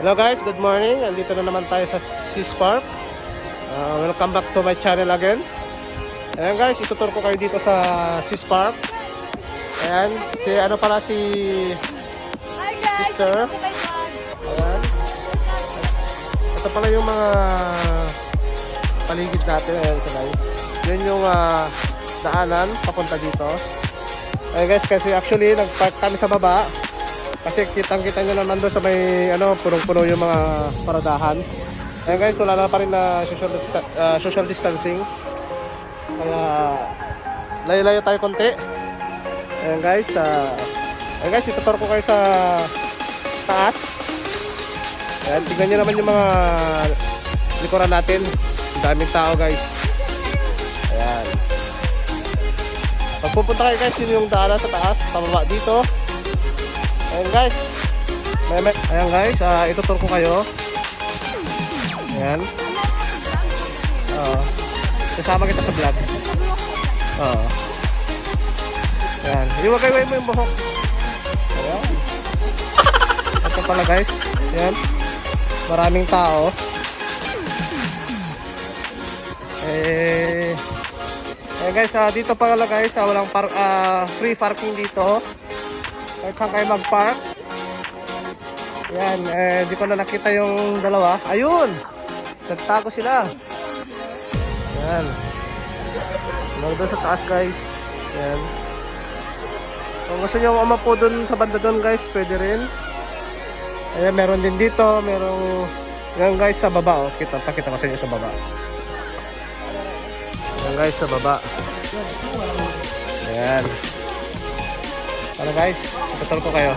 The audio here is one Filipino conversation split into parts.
Hello guys, good morning. Andito na naman tayo sa Seas Park. Uh, welcome back to my channel again. Ayan guys, itutur ko kayo dito sa Seas Park. Ayan, si ano pala si Hi guys! Sister. Ayan. Ito pala yung mga paligid natin. Ayan, ito na yun. Yun yung ah, daanan papunta dito. Ayan guys, kasi actually nagpark kami sa baba. Kasi kitang kita nyo naman doon sa may ano, punong-puno yung mga paradahan. Ayan guys, wala na pa rin na social, ah, social distancing. Kaya layo-layo tayo konti. Ayan guys, ah, ayan guys, itutur ko kayo sa taas. Ayan, tignan nyo naman yung mga likuran natin. Daming tao guys. Ayan. Pag pupunta kayo guys, yun yung daanan sa taas, pababa dito. Ayan guys. May, may, ayan guys, ah, itutur ko kayo. Ayan. Oo. Kasama kita sa vlog. Oo. Ayan. Iwagay mo yung buhok. Ayan. Ito pala guys. Ayan. Maraming tao. Eh, ayan guys, ah, dito pala guys, ah, walang par ah, free parking dito. Kahit saan kayo mag-park. Yan, eh, di ko na nakita yung dalawa. Ayun! Nagtago sila. Yan. Lang doon sa taas guys. Yan. Kung gusto nyo umapo doon sa banda doon guys, pwede rin. Ayan, meron din dito. Merong... Yan guys, sa baba. Oh. Kita, pakita ko sa inyo sa baba. Yan guys, sa baba. Ayan. Tara guys, patol ko kayo.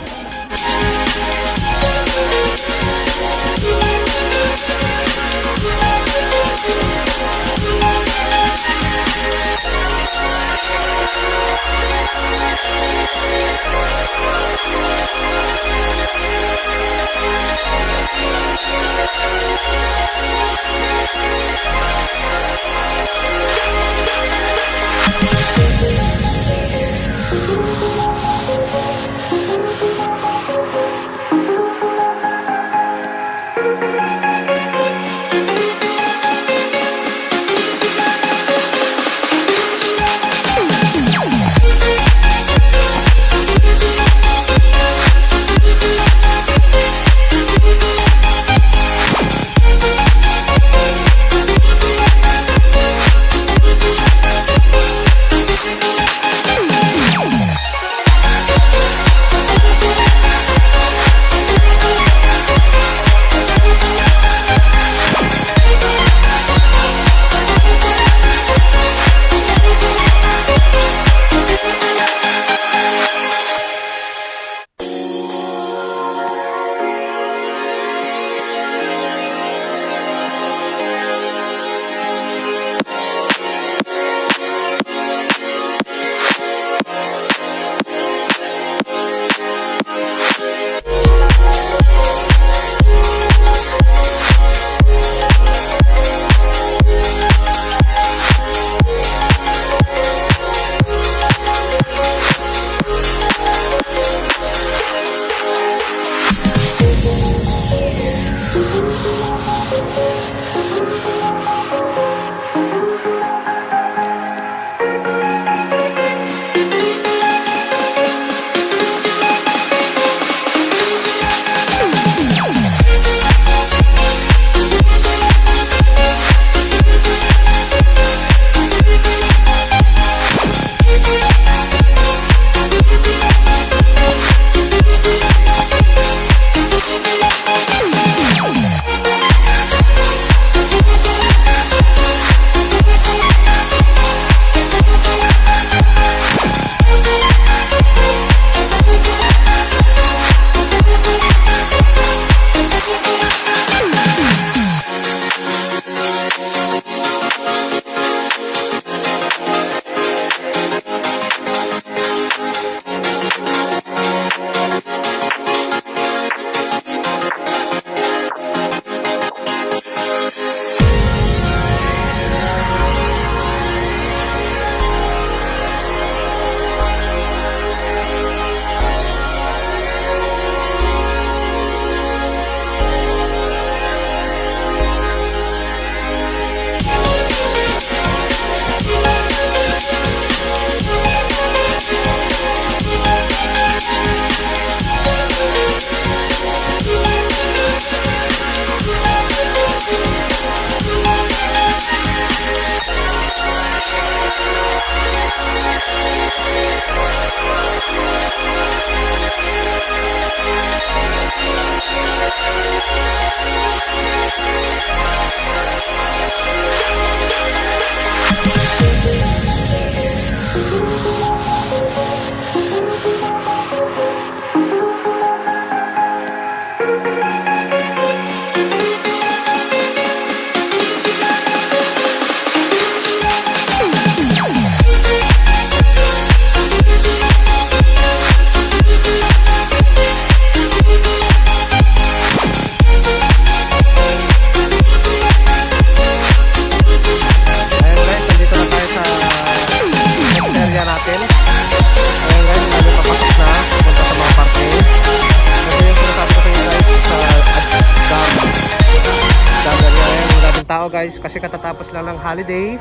Guys kasi katatapos lang ng holiday.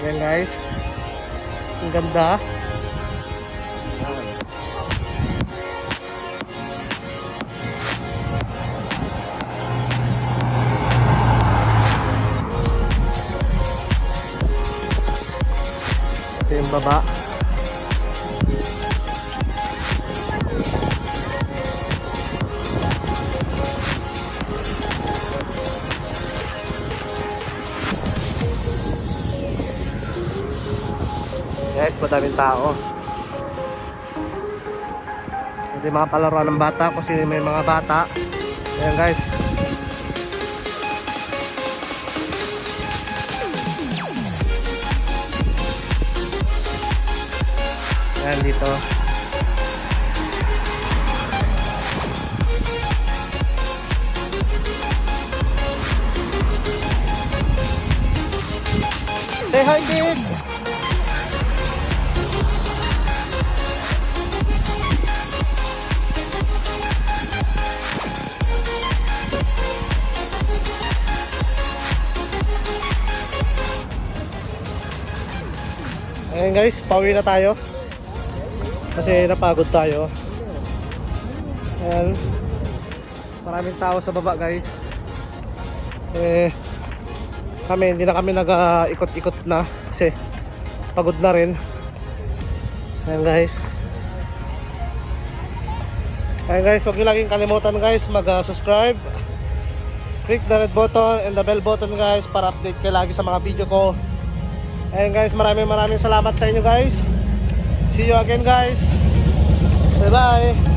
Ayan guys. Ang ganda. Ito yung baba. Guys, madaming tao. Hindi mga palaruan ng bata kasi may mga bata. Ayan guys. Ayan dito. Say hi, babe! Guys, pauwi na tayo. Kasi napagod tayo. Ayan. Maraming tao sa baba guys. Eh, kami, hindi na kami nag-ikot-ikot na. Kasi pagod na rin. Ayan guys. Ayan guys, huwag niyo laging kalimutan guys mag-subscribe. Click the red button and the bell button guys para update kayo lagi sa mga video ko. Ayan guys, maraming maraming salamat sa inyo guys. See you again guys. Bye bye.